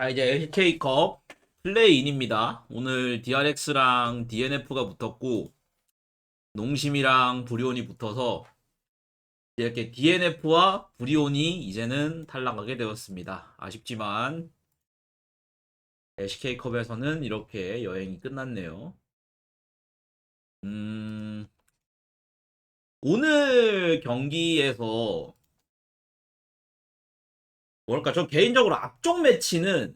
자, 이제 LCK컵 플레이인입니다. 오늘 DRX랑 DNF가 붙었고, 농심이랑 브리온이 붙어서, 이렇게 DNF와 브리온이 이제는 탈락하게 되었습니다. 아쉽지만, LCK컵에서는 이렇게 여행이 끝났네요. 음, 오늘 경기에서 뭐랄까, 저 개인적으로 앞쪽 매치는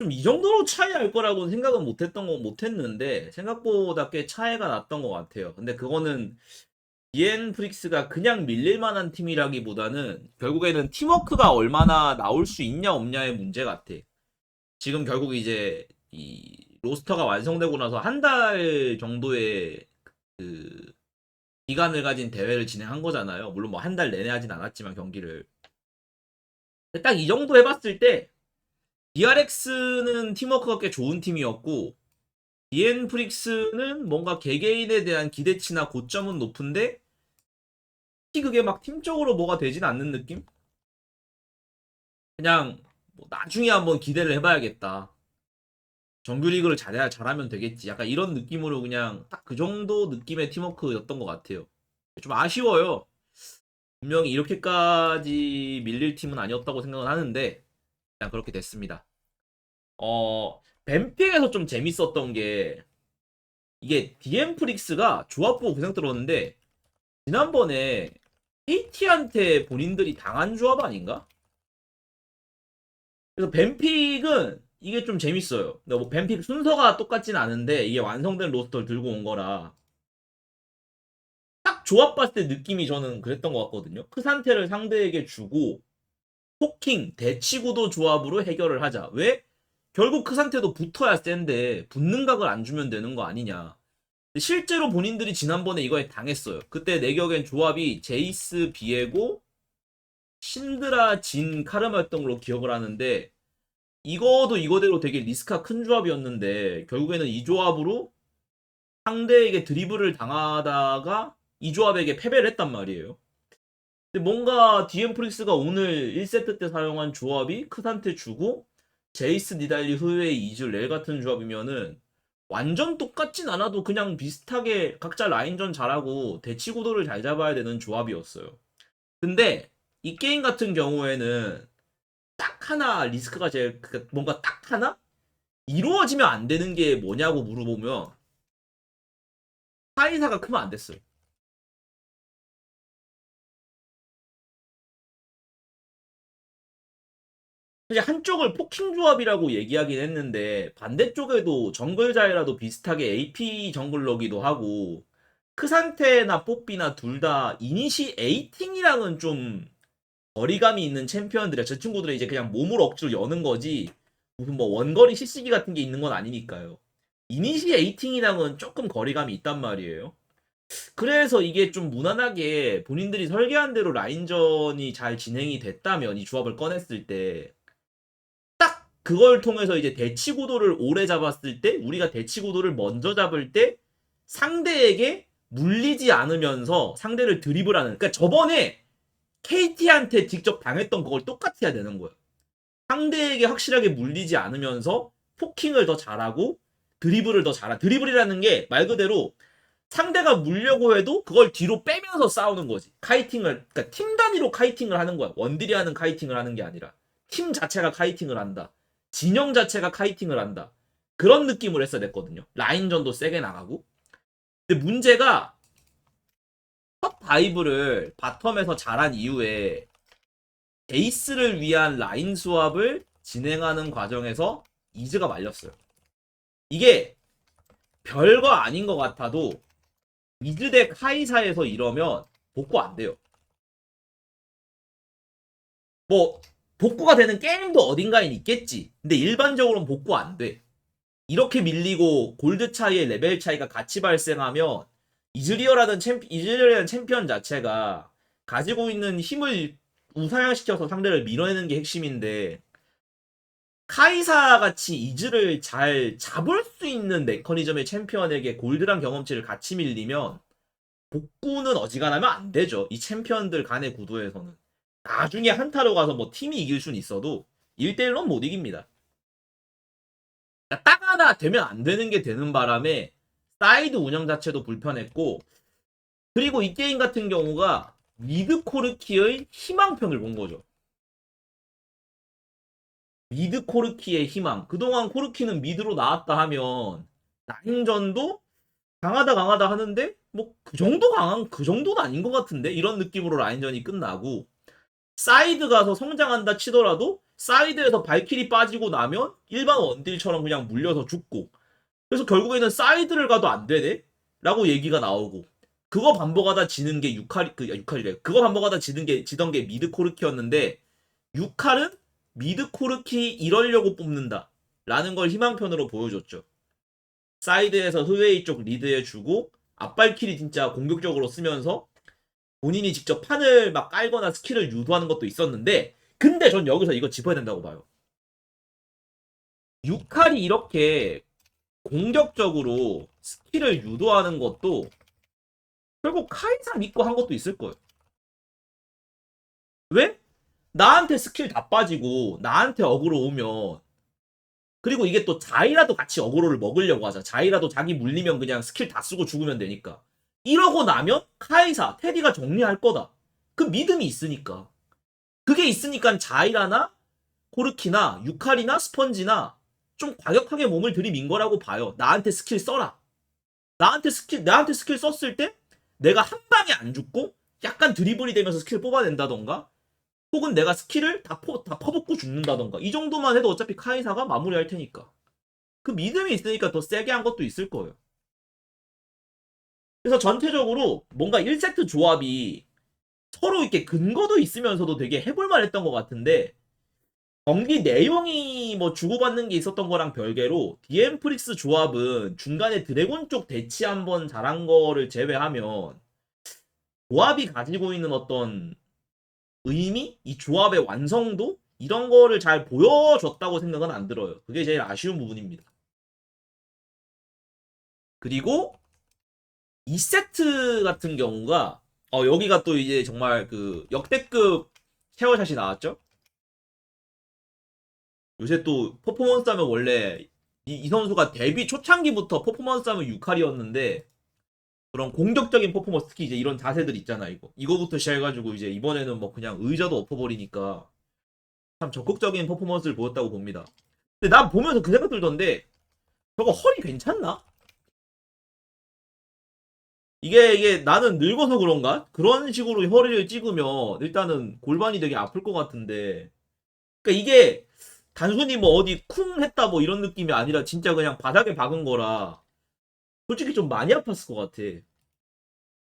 좀 이 정도로 차이 날 거라고 생각은 못했던 거 못했는데 생각보다 꽤 차이가 났던 것 같아요. 근데 그거는 디엔 프릭스가 그냥 밀릴 만한 팀이라기보다는 결국에는 팀워크가 얼마나 나올 수 있냐 없냐의 문제 같아. 지금 결국 이제 이 로스터가 완성되고 나서 한 달 정도의 그 기간을 가진 대회를 진행한 거잖아요. 물론 뭐 한 달 내내 하진 않았지만 경기를. 딱 이 정도 해봤을 때 DRX는 팀워크가 꽤 좋은 팀이었고 디엔 프릭스는 뭔가 개개인에 대한 기대치나 고점은 높은데 그게 막 팀적으로 뭐가 되진 않는 느낌? 그냥 뭐 나중에 한번 기대를 해봐야겠다. 정규리그를 잘해야 잘하면 되겠지. 약간 이런 느낌으로 그냥 딱 그 정도 느낌의 팀워크였던 것 같아요. 좀 아쉬워요. 분명히 이렇게까지 밀릴 팀은 아니었다고 생각은 하는데 그냥 그렇게 됐습니다. 어, 뱀픽에서 좀 재밌었던 게 이게 DM 프릭스가 조합 보고 그냥 들었는데 지난번에 KT한테 본인들이 당한 조합 아닌가? 그래서 뱀픽은 이게 좀 재밌어요. 근데 뭐 뱀픽 순서가 똑같진 않은데 이게 완성된 로스터를 들고 온 거라 딱 조합 봤을 때 느낌이 저는 그랬던 것 같거든요. 그 상태를 상대에게 주고 포킹 대치구도 조합으로 해결을 하자. 왜? 결국 그 상태도 붙어야 센데 붙는 각을 안 주면 되는 거 아니냐. 실제로 본인들이 지난번에 이거에 당했어요. 그때 내 기억엔 조합이 제이스 비에고 신드라 진 카르마였던 걸로 기억을 하는데 이거도 이거대로 되게 리스크가 큰 조합이었는데 결국에는 이 조합으로 상대에게 드리블을 당하다가 이 조합에게 패배를 했단 말이에요. 근데 뭔가 DM 프릭스가 오늘 1세트 때 사용한 조합이 크산테 주고 제이스 니달리 후웨이 이즈 렐 같은 조합이면은 완전 똑같진 않아도 그냥 비슷하게 각자 라인전 잘하고 대치 구도를 잘 잡아야 되는 조합이었어요. 근데 이 게임 같은 경우에는 딱 하나 리스크가 제일 그 뭔가 딱 하나 이루어지면 안 되는 게 뭐냐고 물어보면 사이사가 크면 안 됐어요. 사실 한쪽을 포킹 조합이라고 얘기하긴 했는데 반대쪽에도 정글자이라도 비슷하게 AP 정글러기도 하고 크산테나 뽀삐나 둘 다 이니시 에이팅이랑은 좀 거리감이 있는 챔피언들이야. 저 친구들은 이제 그냥 몸으로 억지로 여는 거지 무슨 뭐 원거리 CC기 같은 게 있는 건 아니니까요. 이니시 에이팅이랑은 조금 거리감이 있단 말이에요. 그래서 이게 좀 무난하게 본인들이 설계한 대로 라인전이 잘 진행이 됐다면 이 조합을 꺼냈을 때딱 그걸 통해서 이제 대치 구도를 오래 잡았을 때 우리가 대치 구도를 먼저 잡을 때 상대에게 물리지 않으면서 상대를 드리블하는 그러니까 저번에 KT한테 직접 당했던 그걸 똑같이 해야 되는 거예요. 상대에게 확실하게 물리지 않으면서 포킹을 더 잘하고 드리블을 더 잘하. 드리블이라는 게 말 그대로 상대가 물려고 해도 그걸 뒤로 빼면서 싸우는 거지. 카이팅을 그러니까 팀 단위로 카이팅을 하는 거야. 원딜이 하는 카이팅을 하는 게 아니라 팀 자체가 카이팅을 한다. 진영 자체가 카이팅을 한다. 그런 느낌을 했어야 됐거든요. 라인전도 세게 나가고. 근데 문제가 첫 다이브를 바텀에서 잘한 이후에 에이스를 위한 라인 수합을 진행하는 과정에서 이즈가 말렸어요. 이게 별거 아닌 것 같아도 이즈 대 카이사에서 이러면 복구 안 돼요. 뭐 복구가 되는 게임도 어딘가에 있겠지. 근데 일반적으로는 복구 안 돼. 이렇게 밀리고 골드 차이의 레벨 차이가 같이 발생하면 이즈리어라는 챔피, 이즈리어라는 챔피언 자체가 가지고 있는 힘을 우상향시켜서 상대를 밀어내는 게 핵심인데 카이사 같이 이즈를 잘 잡을 수 있는 메커니즘의 챔피언에게 골드랑 경험치를 같이 밀리면 복구는 어지간하면 안 되죠. 이 챔피언들 간의 구도에서는. 나중에 한타로 가서 뭐 팀이 이길 수는 있어도 1대1로 못 이깁니다. 그러니까 딱 하나 되면 안 되는 게 되는 바람에 사이드 운영 자체도 불편했고 그리고 이 게임 같은 경우가 미드 코르키의 희망편을 본 거죠. 미드 코르키의 희망. 그동안 코르키는 미드로 나왔다 하면 라인전도 강하다 강하다 하는데 뭐 그 정도 강한 그 정도는 아닌 것 같은데 이런 느낌으로 라인전이 끝나고 사이드 가서 성장한다 치더라도 사이드에서 발길이 빠지고 나면 일반 원딜처럼 그냥 물려서 죽고. 그래서 결국에는 사이드를 가도 안 되네? 라고 얘기가 나오고. 그거 반복하다 지는 게 유칼이 그 유칼이래. 그거 반복하다 지는 게 지던 게 미드 코르키였는데 유칼은 미드 코르키 이러려고 뽑는다. 라는 걸 희망편으로 보여줬죠. 사이드에서 흐웨이 쪽 리드해주고 앞발킬이 진짜 공격적으로 쓰면서 본인이 직접 판을 막 깔거나 스킬을 유도하는 것도 있었는데 근데 전 여기서 이거 짚어야 된다고 봐요. 유칼이 이렇게 공격적으로 스킬을 유도하는 것도 결국 카이사 믿고 한 것도 있을 거예요. 왜? 나한테 스킬 다 빠지고 나한테 어그로 오면 그리고 이게 또 자이라도 같이 어그로를 먹으려고 하자. 자이라도 자기 물리면 그냥 스킬 다 쓰고 죽으면 되니까. 이러고 나면 카이사, 테디가 정리할 거다. 그 믿음이 있으니까. 그게 있으니까 자이라나 코르키나 유칼이나 스펀지나 좀 과격하게 몸을 들이민 거라고 봐요. 나한테 스킬 써라. 나한테 스킬, 나한테 스킬 썼을 때 내가 한 방에 안 죽고 약간 드리블이 되면서 스킬 뽑아낸다던가 혹은 내가 스킬을 다, 퍼, 다 퍼붓고 죽는다던가 이 정도만 해도 어차피 카이사가 마무리할 테니까 그 믿음이 있으니까 더 세게 한 것도 있을 거예요. 그래서 전체적으로 뭔가 1세트 조합이 서로 이렇게 근거도 있으면서도 되게 해볼만 했던 것 같은데 경기 내용이 뭐 주고받는 게 있었던 거랑 별개로 DM 프릭스 조합은 중간에 드래곤 쪽 대치 한번 잘한 거를 제외하면 조합이 가지고 있는 어떤 의미? 이 조합의 완성도? 이런 거를 잘 보여줬다고 생각은 안 들어요. 그게 제일 아쉬운 부분입니다. 그리고 2세트 같은 경우가 어 여기가 또 이제 정말 그 역대급 쉐어샷이 나왔죠. 요새 또 퍼포먼스 하면 원래 이, 이 선수가 데뷔 초창기부터 퍼포먼스 하면 유칼이었는데 그런 공격적인 퍼포먼스 특히 이제 이런 자세들 있잖아 이거 이거부터 시작해가지고 이제 이번에는 뭐 그냥 의자도 엎어버리니까 참 적극적인 퍼포먼스를 보였다고 봅니다. 근데 난 보면서 그 생각 들던데 저거 허리 괜찮나? 이게 이게 나는 늙어서 그런가? 그런 식으로 허리를 찍으면 일단은 골반이 되게 아플 것 같은데 그러니까 이게 단순히 뭐 어디 쿵 했다 뭐 이런 느낌이 아니라 진짜 그냥 바닥에 박은 거라 솔직히 좀 많이 아팠을 것 같아.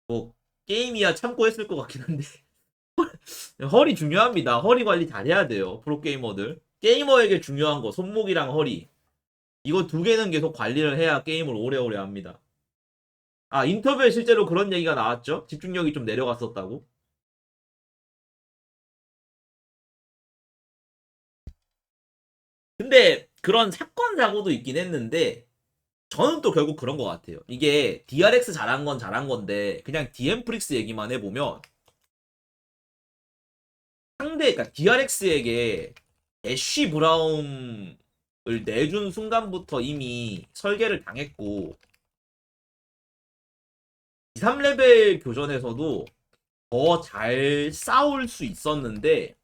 뭐 게임이야 참고 했을 것 같긴 한데 허리 중요합니다. 허리 관리 잘해야 돼요. 프로게이머들. 게이머에게 중요한 거 손목이랑 허리 이거 두 개는 계속 관리를 해야 게임을 오래오래 합니다. 아 인터뷰에 실제로 그런 얘기가 나왔죠. 집중력이 좀 내려갔었다고. 근데 그런 사건 사고도 있긴 했는데 저는 또 결국 그런 것 같아요. 이게 DRX 잘한 건 잘한 건데 그냥 DM 프릭스 얘기만 해보면 상대 그러니까 DRX에게 애쉬 브라움을 내준 순간부터 이미 설계를 당했고 2, 3레벨 교전에서도 더 잘 싸울 수 있었는데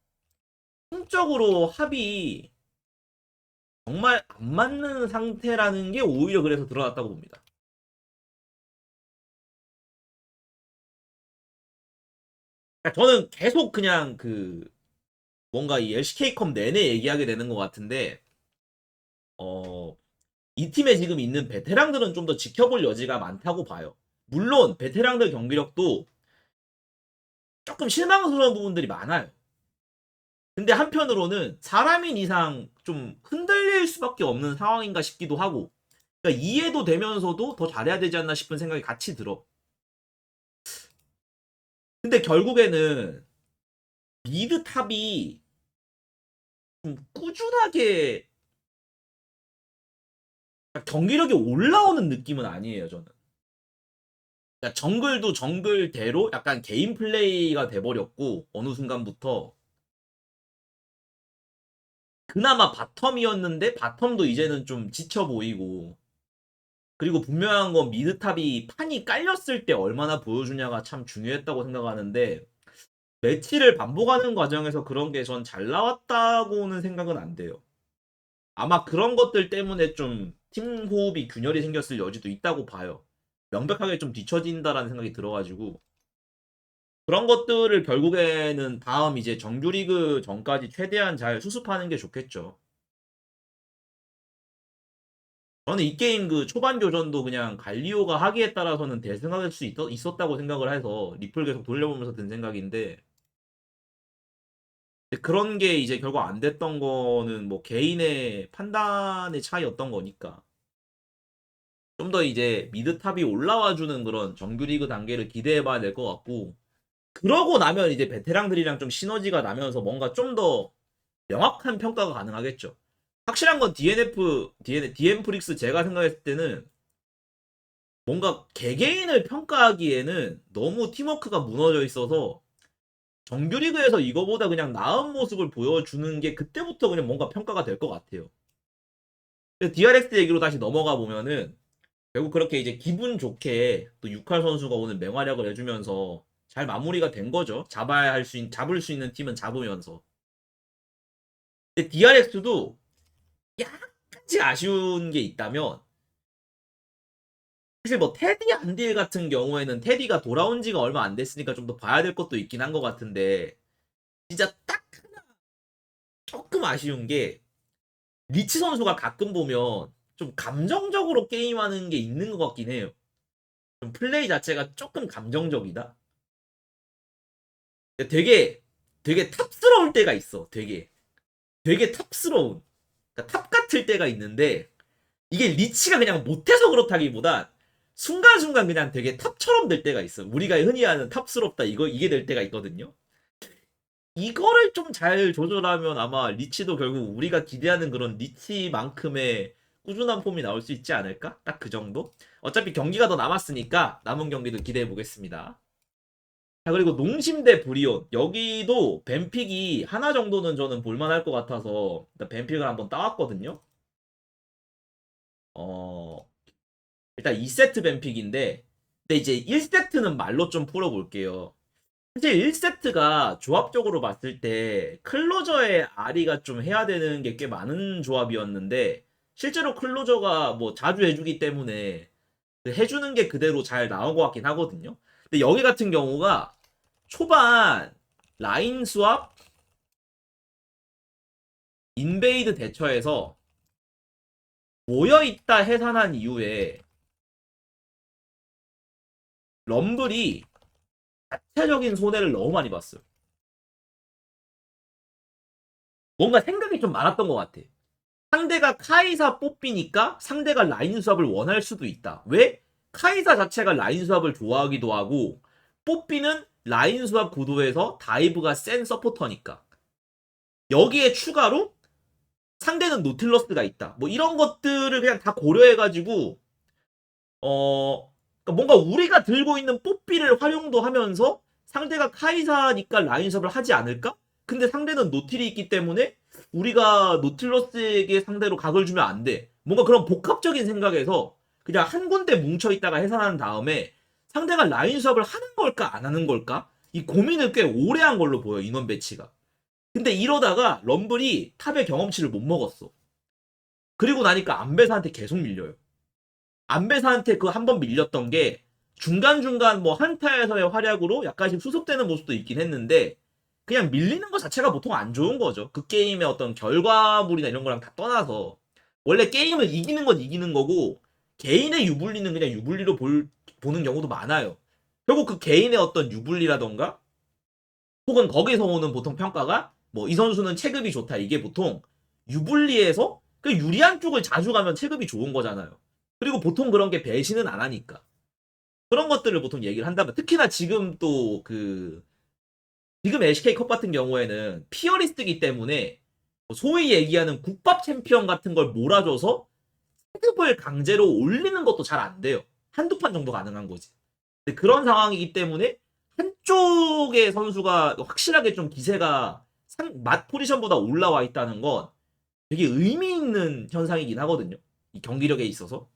성적으로 합이 정말 안 맞는 상태라는 게 오히려 그래서 드러났다고 봅니다. 그러니까 저는 계속 그냥 그 뭔가 이 LCK컵 내내 얘기하게 되는 것 같은데 어, 이 팀에 지금 있는 베테랑들은 좀 더 지켜볼 여지가 많다고 봐요. 물론 베테랑들 경기력도 조금 실망스러운 부분들이 많아요. 근데 한편으로는 사람인 이상 좀 흔들릴 수밖에 없는 상황인가 싶기도 하고 그러니까 이해도 되면서도 더 잘해야 되지 않나 싶은 생각이 같이 들어. 근데 결국에는 미드 탑이 좀 꾸준하게 경기력이 올라오는 느낌은 아니에요, 저는. 그러니까 정글도 정글대로 약간 개인 플레이가 돼버렸고 어느 순간부터 그나마 바텀이었는데 바텀도 이제는 좀 지쳐 보이고 그리고 분명한 건 미드탑이 판이 깔렸을 때 얼마나 보여주냐가 참 중요했다고 생각하는데 매치를 반복하는 과정에서 그런 게 전 잘 나왔다고는 생각은 안 돼요. 아마 그런 것들 때문에 좀 팀 호흡이 균열이 생겼을 여지도 있다고 봐요. 명백하게 좀 뒤처진다라는 생각이 들어가지고 그런 것들을 결국에는 다음 이제 정규리그 전까지 최대한 잘 수습하는 게 좋겠죠. 저는 이 게임 그 초반 교전도 그냥 갈리오가 하기에 따라서는 대승할 수 있, 있었다고 생각을 해서 리플 계속 돌려보면서 든 생각인데 그런 게 이제 결국 안 됐던 거는 뭐 개인의 판단의 차이였던 거니까 좀 더 이제 미드탑이 올라와주는 그런 정규리그 단계를 기대해봐야 될 것 같고 그러고 나면 이제 베테랑들이랑 좀 시너지가 나면서 뭔가 좀 더 명확한 평가가 가능하겠죠. 확실한 건 DNF, DN, DM프릭스 제가 생각했을 때는 뭔가 개개인을 평가하기에는 너무 팀워크가 무너져 있어서 정규리그에서 이거보다 그냥 나은 모습을 보여주는 게 그때부터 그냥 뭔가 평가가 될 것 같아요. DRX 얘기로 다시 넘어가 보면은 결국 그렇게 이제 기분 좋게 또 육할 선수가 오늘 맹활약을 해주면서 잘 마무리가 된 거죠. 잡아야 할 수 있는 잡을 수 있는 팀은 잡으면서. 근데 DRX도 약간씩 아쉬운 게 있다면 사실 뭐 테디 안딜 같은 경우에는 테디가 돌아온 지가 얼마 안 됐으니까 좀 더 봐야 될 것도 있긴 한 것 같은데 진짜 딱 하나 조금 아쉬운 게 리치 선수가 가끔 보면 좀 감정적으로 게임하는 게 있는 것 같긴 해요. 좀 플레이 자체가 조금 감정적이다. 되게 되게 탑스러울 때가 있어. 되게 되게 탑스러운 그러니까 탑 같을 때가 있는데 이게 리치가 그냥 못해서 그렇다기보다 순간순간 그냥 되게 탑처럼 될 때가 있어. 우리가 흔히 하는 탑스럽다 이거 이게 될 때가 있거든요. 이거를 좀 잘 조절하면 아마 리치도 결국 우리가 기대하는 그런 리치만큼의 꾸준한 폼이 나올 수 있지 않을까? 딱 그 정도? 어차피 경기가 더 남았으니까 남은 경기도 기대해 보겠습니다. 자 그리고 농심 대 브리온 여기도 뱀픽이 하나 정도는 저는 볼만할 것 같아서 일단 뱀픽을 한번 따왔거든요. 어 일단 2세트 뱀픽인데 근데 이제 1세트는 말로 좀 풀어볼게요. 사실 1세트가 조합적으로 봤을 때 클로저의 아리가 좀 해야 되는 게 꽤 많은 조합이었는데 실제로 클로저가 뭐 자주 해주기 때문에 그 해주는 게 그대로 잘 나온 것 같긴 하거든요. 근데 여기 같은 경우가 초반 라인 수압 인베이드 대처에서 모여있다 해산한 이후에 럼블이 자체적인 손해를 너무 많이 봤어요. 뭔가 생각이 좀 많았던 것 같아. 상대가 카이사 뽑히니까 상대가 라인 수압을 원할 수도 있다. 왜? 카이사 자체가 라인 수압을 좋아하기도 하고 뽑비는 라인 수압 구도에서 다이브가 센 서포터니까 여기에 추가로 상대는 노틸러스가 있다. 뭐 이런 것들을 그냥 다 고려해가지고 어 그러니까 뭔가 우리가 들고 있는 뽀삐를 활용도 하면서 상대가 카이사니까 라인 수압을 하지 않을까? 근데 상대는 노틸이 있기 때문에 우리가 노틸러스에게 상대로 각을 주면 안 돼. 뭔가 그런 복합적인 생각에서 그냥 한 군데 뭉쳐 있다가 해산한 다음에 상대가 라인 수업을 하는 걸까 안 하는 걸까? 이 고민을 꽤 오래 한 걸로 보여 인원 배치가. 근데 이러다가 럼블이 탑의 경험치를 못 먹었어. 그리고 나니까 안배사한테 계속 밀려요. 안배사한테 그 한 번 밀렸던 게 중간중간 뭐 한타에서의 활약으로 약간씩 수습되는 모습도 있긴 했는데 그냥 밀리는 것 자체가 보통 안 좋은 거죠. 그 게임의 어떤 결과물이나 이런 거랑 다 떠나서 원래 게임을 이기는 건 이기는 거고 개인의 유불리는 그냥 유불리로 볼, 보는 경우도 많아요. 결국 그 개인의 어떤 유불리라던가 혹은 거기서 오는 보통 평가가 뭐 이 선수는 체급이 좋다 이게 보통 유불리에서 그 유리한 쪽을 자주 가면 체급이 좋은 거잖아요. 그리고 보통 그런 게 배신은 안 하니까 그런 것들을 보통 얘기를 한다면 특히나 지금 또그 지금 LCK 컵 같은 경우에는 피어리스트기 때문에 소위 얘기하는 국밥 챔피언 같은 걸 몰아줘서 체급을 강제로 올리는 것도 잘 안 돼요. 한두 판 정도 가능한 거지. 그런 상황이기 때문에 한쪽의 선수가 확실하게 좀 기세가 상, 맛 포지션보다 올라와 있다는 건 되게 의미 있는 현상이긴 하거든요. 이 경기력에 있어서.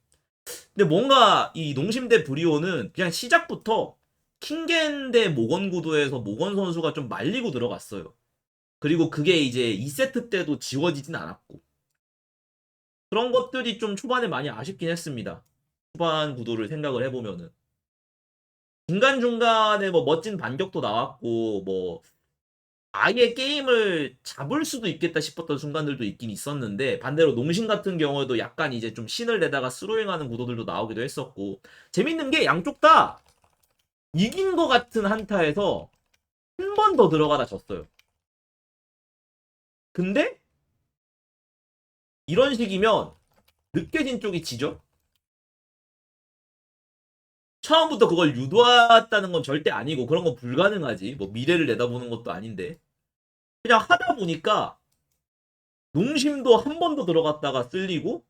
근데 뭔가 이 농심 대 브리오는 그냥 시작부터 킹겐 대 모건 구도에서 모건 선수가 좀 말리고 들어갔어요. 그리고 그게 이제 2세트 때도 지워지진 않았고. 그런 것들이 좀 초반에 많이 아쉽긴 했습니다. 초반 구도를 생각을 해보면은. 중간중간에 뭐 멋진 반격도 나왔고, 뭐, 아예 게임을 잡을 수도 있겠다 싶었던 순간들도 있긴 있었는데, 반대로 농심 같은 경우에도 약간 이제 좀 신을 내다가 스로잉하는 구도들도 나오기도 했었고, 재밌는 게 양쪽 다 이긴 것 같은 한타에서 한 번 더 들어가다 졌어요. 근데 이런 식이면 늦게 진 쪽이 지죠? 처음부터 그걸 유도했다는 건 절대 아니고 그런 건 불가능하지. 뭐 미래를 내다보는 것도 아닌데. 그냥 하다 보니까 농심도 한 번 더 들어갔다가 쓸리고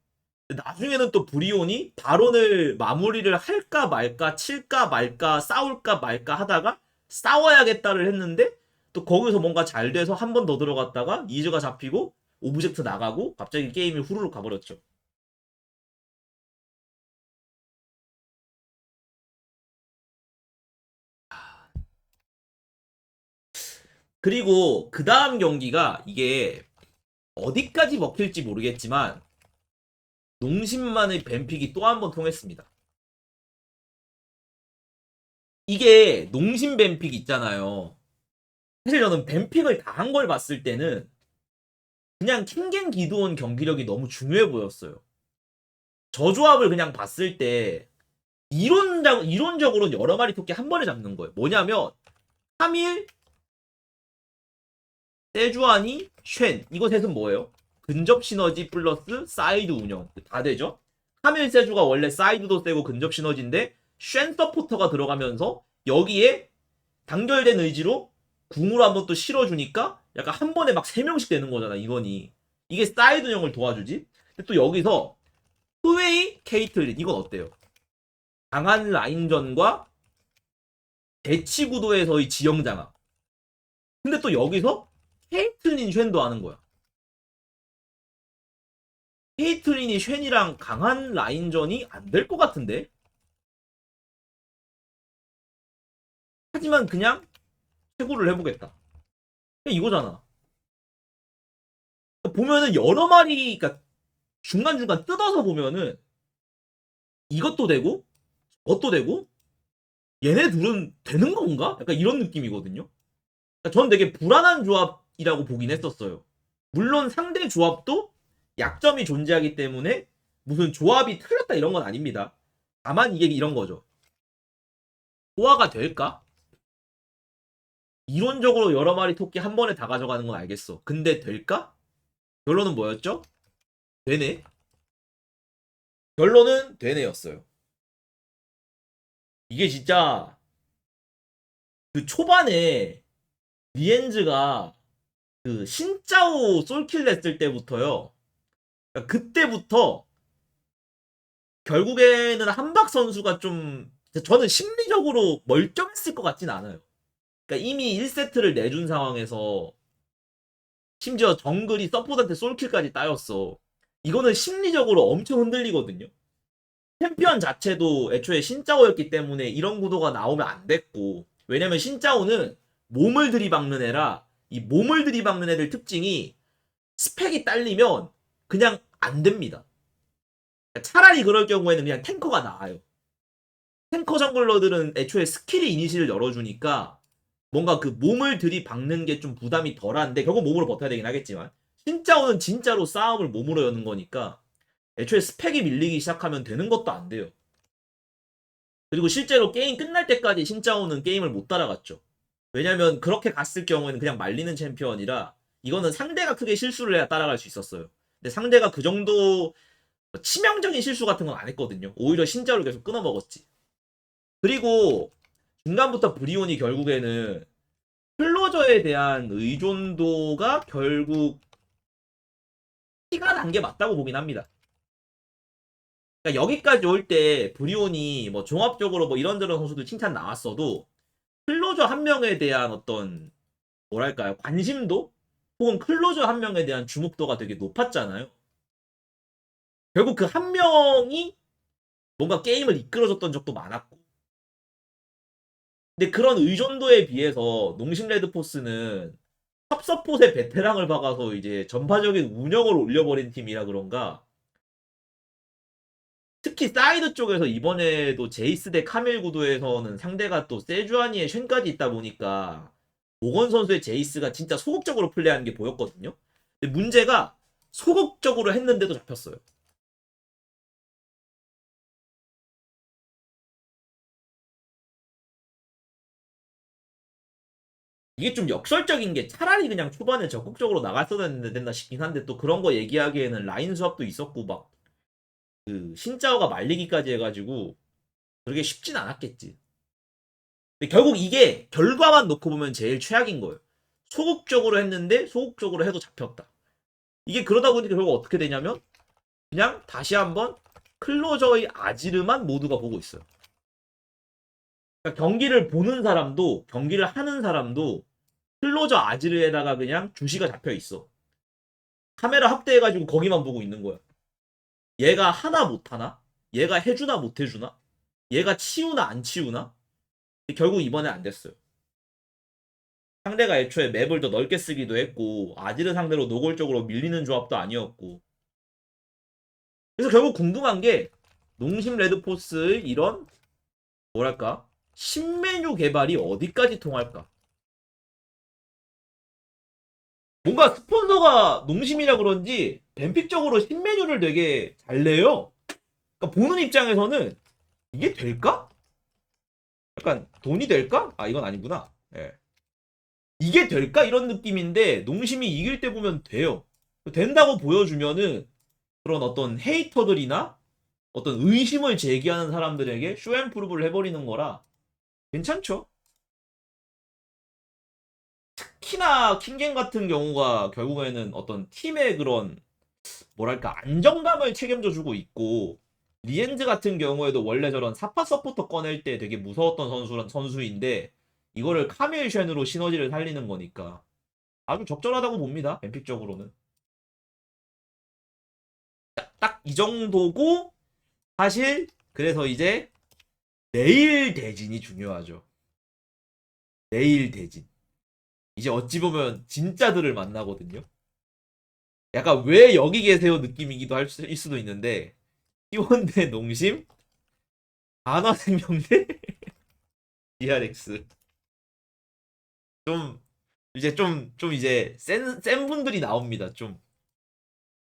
나중에는 또 브리온이 발언을 마무리를 할까 말까 칠까 말까 싸울까 말까 하다가 싸워야겠다를 했는데 또 거기서 뭔가 잘 돼서 한 번 더 들어갔다가 이즈가 잡히고 오브젝트 나가고 갑자기 게임이 후루룩 가버렸죠. 그리고 그 다음 경기가 이게 어디까지 먹힐지 모르겠지만 농심만의 뱀픽이 또 한 번 통했습니다. 이게 농심 뱀픽 있잖아요. 사실 저는 뱀픽을 다 한 걸 봤을 때는 그냥 킹겐 기드온 경기력이 너무 중요해 보였어요. 저 조합을 그냥 봤을 때 이론적, 이론적으로는 여러 마리 토끼 한 번에 잡는 거예요. 뭐냐면 3일 세주아니 쉔 이거 셋은 뭐예요? 근접 시너지 플러스 사이드 운영. 다 되죠? 3일 세주가 원래 사이드도 세고 근접 시너지인데 쉔 서포터가 들어가면서 여기에 단결된 의지로 궁으로 한번 또 실어주니까 약간 한 번에 막 3명씩 되는 거잖아 이건이. 이게 사이드 운영을 도와주지? 근데 또 여기서 후웨이 케이틀린 이건 어때요? 강한 라인전과 대치 구도에서의 지형 장악. 근데 또 여기서 케이틀린 쉔도 하는 거야 케이틀린이 쉔이랑 강한 라인전이 안 될 것 같은데 하지만 그냥 최고를 해보겠다. 그냥 이거잖아. 보면은 여러 마리, 그러니까 중간중간 뜯어서 보면은 이것도 되고, 저것도 되고, 얘네 둘은 되는 건가? 약간 이런 느낌이거든요. 그러니까 저는 되게 불안한 조합이라고 보긴 했었어요. 물론 상대 조합도 약점이 존재하기 때문에 무슨 조합이 틀렸다 이런 건 아닙니다. 다만 이게 이런 거죠. 소화가 될까? 이론적으로 여러 마리 토끼 한 번에 다 가져가는 건 알겠어. 근데 될까? 결론은 뭐였죠? 되네. 결론은 되네였어요. 이게 진짜 그 초반에 리엔즈가 그 신짜오 솔킬 냈을 때부터요. 그러니까 그때부터 결국에는 한박 선수가 좀 저는 심리적으로 멀쩡했을 것 같진 않아요. 그러니까 이미 1세트를 내준 상황에서 심지어 정글이 서포트한테 솔킬까지 따였어. 이거는 심리적으로 엄청 흔들리거든요. 챔피언 자체도 애초에 신짜오였기 때문에 이런 구도가 나오면 안 됐고 왜냐면 신짜오는 몸을 들이박는 애라 이 몸을 들이박는 애들 특징이 스펙이 딸리면 그냥 안 됩니다. 차라리 그럴 경우에는 그냥 탱커가 나아요. 탱커 정글러들은 애초에 스킬이 이니시를 열어주니까 뭔가 그 몸을 들이박는 게 좀 부담이 덜한데 결국 몸으로 버텨야 되긴 하겠지만 신짜오는 진짜로 싸움을 몸으로 여는 거니까 애초에 스펙이 밀리기 시작하면 되는 것도 안 돼요. 그리고 실제로 게임 끝날 때까지 신짜오는 게임을 못 따라갔죠. 왜냐면 그렇게 갔을 경우에는 그냥 말리는 챔피언이라 이거는 상대가 크게 실수를 해야 따라갈 수 있었어요. 근데 상대가 그 정도 치명적인 실수 같은 건 안 했거든요. 오히려 신짜오를 계속 끊어 먹었지. 그리고 중간부터 브리온이 결국에는 클로저에 대한 의존도가 결국 티가 난 게 맞다고 보긴 합니다. 그러니까 여기까지 올 때 브리온이 뭐 종합적으로 뭐 이런저런 선수들 칭찬 나왔어도 클로저 한 명에 대한 어떤 뭐랄까요 관심도 혹은 클로저 한 명에 대한 주목도가 되게 높았잖아요. 결국 그 한 명이 뭔가 게임을 이끌어줬던 적도 많았고. 근데 그런 의존도에 비해서 농심 레드포스는 섭서폿의 베테랑을 박아서 이제 전파적인 운영을 올려버린 팀이라 그런가. 특히 사이드 쪽에서 이번에도 제이스 대 카밀 구도에서는 상대가 또 세주아니의 쉔까지 있다 보니까 모건 선수의 제이스가 진짜 소극적으로 플레이하는 게 보였거든요. 근데 문제가 소극적으로 했는데도 잡혔어요. 이게 좀 역설적인 게 차라리 그냥 초반에 적극적으로 나갔어야 된다 싶긴 한데 또 그런 거 얘기하기에는 라인 수합도 있었고 막 그 신짜오가 말리기까지 해가지고 그렇게 쉽진 않았겠지. 근데 결국 이게 결과만 놓고 보면 제일 최악인 거예요. 소극적으로 했는데 소극적으로 해도 잡혔다. 이게 그러다 보니까 결국 어떻게 되냐면 그냥 다시 한번 클로저의 아지르만 모두가 보고 있어요. 그러니까 경기를 보는 사람도 경기를 하는 사람도 클로저 아지르에다가 그냥 주시가 잡혀 있어. 카메라 확대해가지고 거기만 보고 있는 거야. 얘가 하나 못하나? 얘가 해주나 못해주나? 얘가 치우나 안 치우나? 결국 이번에 안 됐어요. 상대가 애초에 맵을 더 넓게 쓰기도 했고 아지르 상대로 노골적으로 밀리는 조합도 아니었고 그래서 결국 궁금한 게 농심 레드포스의 이런 뭐랄까 신메뉴 개발이 어디까지 통할까 뭔가 스폰서가 농심이라 그런지 뱀픽적으로 신메뉴를 되게 잘 내요 그러니까 보는 입장에서는 이게 될까? 약간 돈이 될까? 아 이건 아니구나 예. 이게 될까? 이런 느낌인데 농심이 이길 때 보면 돼요. 된다고 보여주면은 그런 어떤 헤이터들이나 어떤 의심을 제기하는 사람들에게 쇼앤프루브를 해버리는 거라 괜찮죠? 특히나 킹겐 같은 경우가 결국에는 어떤 팀의 그런 뭐랄까 안정감을 책임져 주고 있고 리엔즈 같은 경우에도 원래 저런 사파 서포터 꺼낼 때 되게 무서웠던 선수 선수인데 이거를 카밀 쉔으로 시너지를 살리는 거니까 아주 적절하다고 봅니다. 뱀픽적으로는. 딱 이 정도고 사실 그래서 이제 내일 대진이 중요하죠. 내일 대진. 이제 어찌 보면 진짜들을 만나거든요. 약간 왜 여기 계세요 느낌이기도 할 수, 일 수도 있는데 T1 대 농심 한화생명대 DRX 좀 이제 좀 좀 이제 센, 센 분들이 나옵니다. 좀.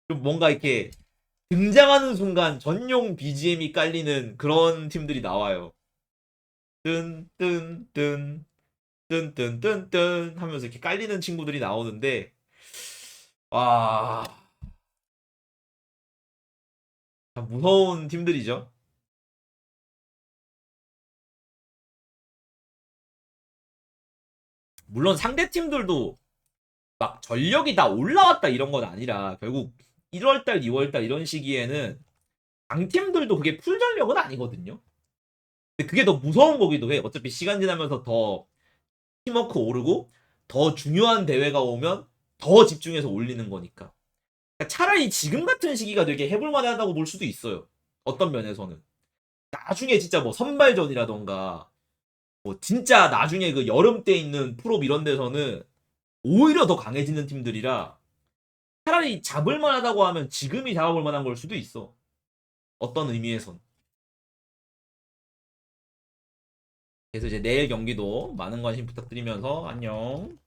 좀 뭔가 이렇게 등장하는 순간 전용 BGM이 깔리는 그런 팀들이 나와요. 뜬뜬뜬 뜬뜬뜬뜬 하면서 이렇게 깔리는 친구들이 나오는데 와. 참 무서운 팀들이죠. 물론 상대 팀들도 막 전력이 다 올라왔다 이런 건 아니라 결국 1월달, 2월달 이런 시기에는 강팀들도 그게 풀 전력은 아니거든요. 근데 그게 더 무서운 거기도 해. 어차피 시간 지나면서 더 팀워크 오르고 더 중요한 대회가 오면 더 집중해서 올리는 거니까. 차라리 지금 같은 시기가 되게 해볼 만하다고 볼 수도 있어요. 어떤 면에서는. 나중에 진짜 뭐 선발전이라던가 뭐 진짜 나중에 그 여름 때 있는 프로 이런 데서는 오히려 더 강해지는 팀들이라 차라리 잡을 만하다고 하면 지금이 잡아볼 만한 걸 수도 있어. 어떤 의미에선. 그래서 이제 내일 경기도 많은 관심 부탁드리면서 안녕.